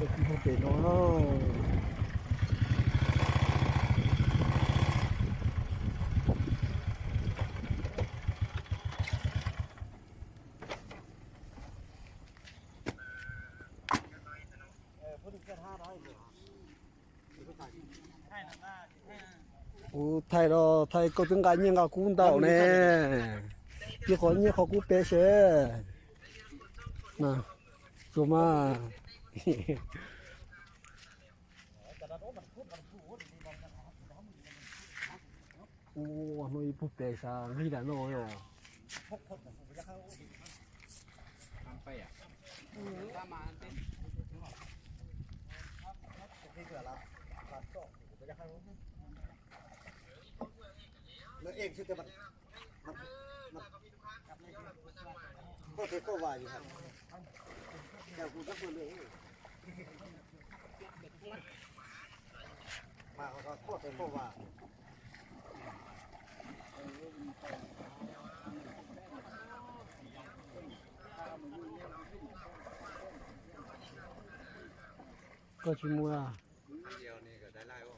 sẽ không thể nó 오, 타이로 타이 거든 거 아닌가 군다오네. 이거 언니 거고 빼셔. 나. 좀아. โอ้หน่วยผู้เตะสามนี่ด่านโอ้ยอะนเดรับแล้วเองคือจะมันมันมันก็คือก็วายอยู่ครับแต่กูก็ควรเลย มาเขาก็โคตรก็ว่าก็ชิมัวเดียวนี่ก็ได้ไล่ว่า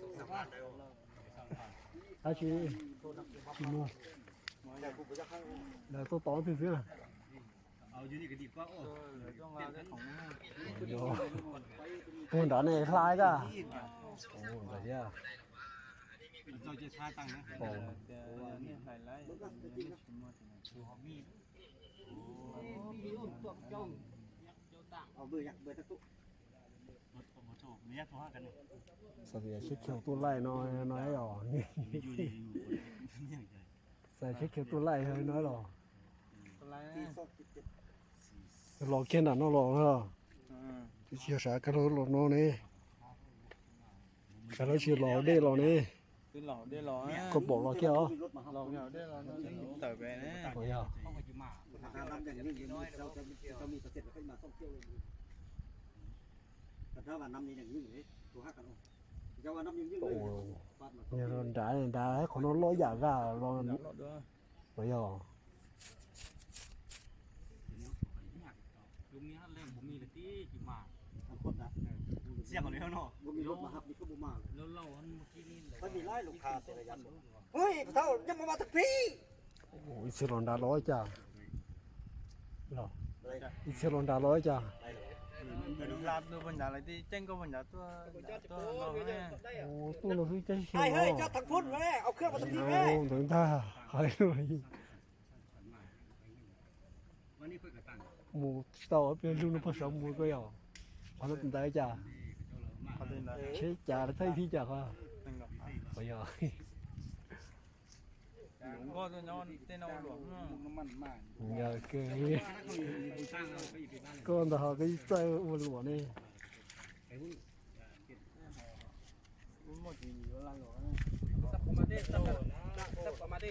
สองสามพันได้ว่าอาชีชิมัวแต่กูก็จะเข้าแล้วตัวต่อถึงเสื้อ เอาอยู่นี่ก็ดีกว่าโอ้โยคนด่าเนี่ยคล้ายก็โอ้เดี๋ยวเราจะช้าตังค์นะโอ้เอาเบื่ออยากเบื่อตะตุรถผมโทรไม่ยากโทรหากันเนี่ยสเสียชิคเขียวตัวไล่น้อยน้อยหรอนี่อยู่ดีอยู่เนี่ยใจใส่ชิคเขียวตัวไล่เฮ้ยน้อยหรอที่ซอกจิตจิต หลอกแค่นั้นเนาะหลอกเหรอที่เชียร์สายกระโดดหลอกน้องนี่กระโดดเชียร์หลอกได้หลอกนี่ cứ lẩu đi lẩu á ก็บอกหลอกแค่เหรอมีรถมาครับ lẩu nghèo đi lẩu nó tờ về nè โอ้ยอะทางน้ำอย่างนี้เราจะจะมีเกษตรขึ้นมาท่องเที่ยวเลยแต่ถ้าว่าน้ำนี้อย่างนี้เลยตัวห้ากันจะว่าน้ำยิ่งยิ่งโอ้เลยฟาดมาเนี่ยเราด่าด่าคนน้องร้อยอยากอะรอ lẩu lẩu đưa โอ้ยอะ ลุงนี้เล่นผมมีเลย ที่จิมาทางคนนะเสียงกันแล้วเนาะบ่มีรถมาครับนี่ก็บ่มาเลยแล้วเราอันเมื่อกี้นี่ไม่มีไล่ลูกค้าเสียระยะเฮ้ยเท่ายังมามาทักพี่โอ้ยเสียหลอนด่าร้อยจ้ะหรออีเสียหลอนด่าร้อยจ้ะ đừng làm tôi vẫn trả lại đi tranh có vẫn trả tôi tôi lẩu nè โอ้ตัวเราคือใจเขียวไอ้เฮ้ยเจ้าทางพุ่นแม่เอาเครื่องมาทักพี่โอ้แม่ถึงท่าหายเลยวันนี้เพื่อน กระตังหมูต่อเป็นลูกน้ำผสมหมูก็ยอพอแล้วเป็นได้จ้ะ có tên là ใช้จ่าใช้ที่จ่าค่ะ tên là โอ้ยอะ đúng có tôi nhon tên nó luộc nó mặn mặn อย่าเกยคนสร้างเราก็อยู่ที่บ้านก็แต่เขาก็ใจอ้วนหัวนี่ cũng một gì nó làm luộc nè สับมาดิสับสับมาดิ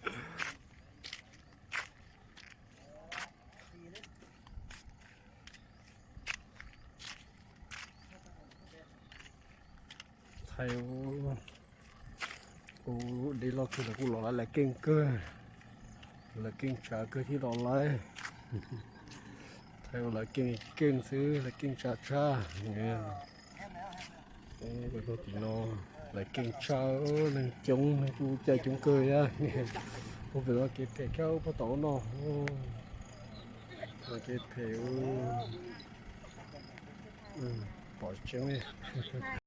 อหนึ่งจงกูใจจงเกยอะเนี่ยผมเป็นว่าเก็บเพลเข้าพอโตเนาะโอ้แล้วเก็บเพลอืมปล่อยเจ้า